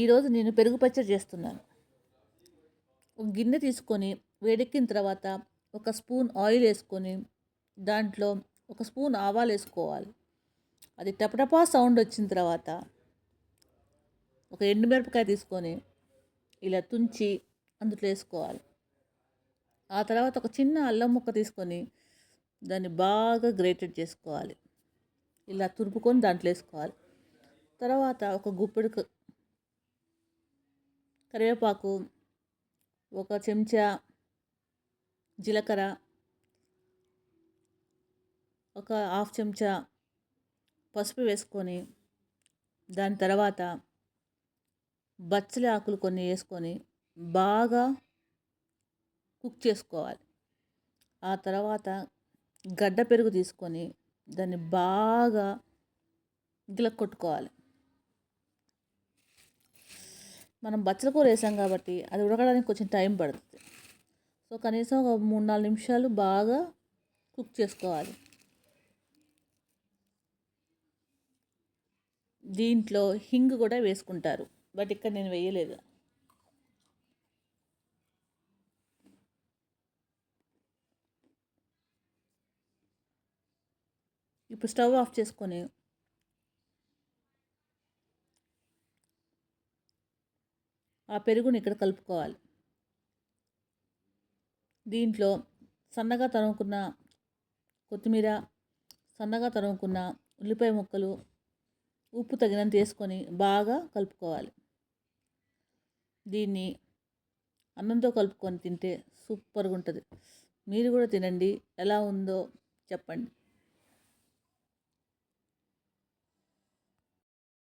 ఈరోజు నేను పెరుగు పచ్చడి చేస్తున్నాను. ఒక గిన్నె తీసుకొని వేడెక్కిన తర్వాత ఒక స్పూన్ ఆయిల్ వేసుకొని దాంట్లో ఒక స్పూన్ ఆవాలు వేసుకోవాలి. అది టపటపా సౌండ్ వచ్చిన తర్వాత ఒక ఎండుమిరపకాయ తీసుకొని ఇలా తుంచి అందులో వేసుకోవాలి. ఆ తర్వాత ఒక చిన్న అల్లం ముక్క తీసుకొని దాన్ని బాగా గ్రేటెడ్ చేసుకోవాలి. ఇలా తురుపుకొని దాంట్లో వేసుకోవాలి. తర్వాత ఒక గుప్పెడు కరివేపాకు ఒక చెంచా జీలకర్ర ఒక హాఫ్ చెంచా పసుపు వేసుకొని దాని తర్వాత బచ్చలి ఆకులు కొన్ని వేసుకొని బాగా కుక్ చేసుకోవాలి. ఆ తర్వాత గడ్డ పెరుగు తీసుకొని దాన్ని బాగా గిల కొట్టుకోవాలి. మనం బచ్చల కూర వేసాం కాబట్టి అది ఉడకడానికి కొంచెం టైం పడుతుంది. సో కనీసం ఒక మూడు నాలుగు నిమిషాలు బాగా కుక్ చేసుకోవాలి. దీంట్లో హింగ్ కూడా వేసుకుంటారు బట్ ఇక్కడ నేను వేయలేదు. ఇప్పుడు స్టవ్ ఆఫ్ చేసుకొని ఆ పెరుగుని ఇక్కడ కలుపుకోవాలి. దీంట్లో సన్నగా తరుముకున్న కొత్తిమీర సన్నగా తరుముకున్న ఉల్లిపాయ ముక్కలు ఉప్పు తగినంత వేసుకొని బాగా కలుపుకోవాలి. దీన్ని అన్నంతో కలుపుకొని తింటే సూపర్గా ఉంటుంది మీరు కూడా తినండి. ఎలా ఉందో చెప్పండి.